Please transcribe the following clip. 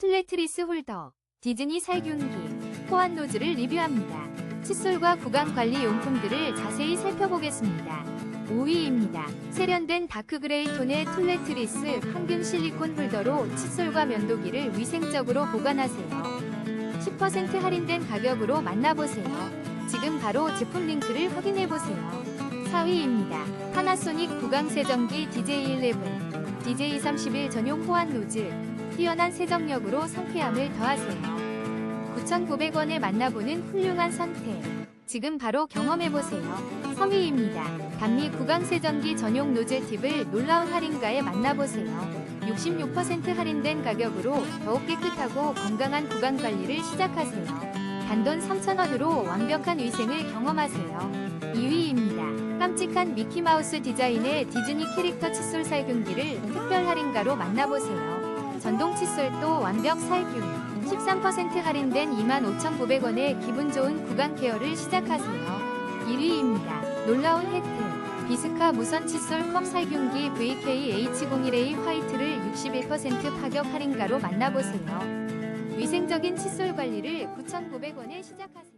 플래트리스 홀더, 디즈니 살균기, 호환 노즐을 리뷰합니다. 칫솔과 구강 관리 용품들을 자세히 살펴보겠습니다. 5위입니다. 세련된 다크그레이 톤의 툴레트리스 항균 실리콘 홀더로 칫솔과 면도기를 위생적으로 보관하세요. 10% 할인된 가격으로 만나보세요. 지금 바로 제품 링크를 확인해보세요. 4위입니다. 파나소닉 구강세정기 DJ11, DJ31 전용 호환 노즐, 뛰어난 세정력으로 상쾌함을 더하세요. 9,900원에 만나보는 훌륭한 선택. 지금 바로 경험해보세요. 3위입니다. 단미 구강세정기 전용 노즐 팁을 놀라운 할인가에 만나보세요. 66% 할인된 가격으로 더욱 깨끗하고 건강한 구강 관리를 시작하세요. 단돈 3,000원으로 완벽한 위생을 경험하세요. 2위입니다. 깜찍한 미키마우스 디자인의 디즈니 캐릭터 칫솔 살균기를 특별 할인가로 만나보세요. 전동 칫솔도 완벽 살균. 13% 할인된 25,900원에 기분 좋은 구강 케어를 시작하세요. 1위입니다. 놀라운 혜택. 비스카 무선 칫솔 컵 살균기 VK-H01A 화이트를 61% 파격 할인가로 만나보세요. 위생적인 칫솔 관리를 9,900원에 시작하세요.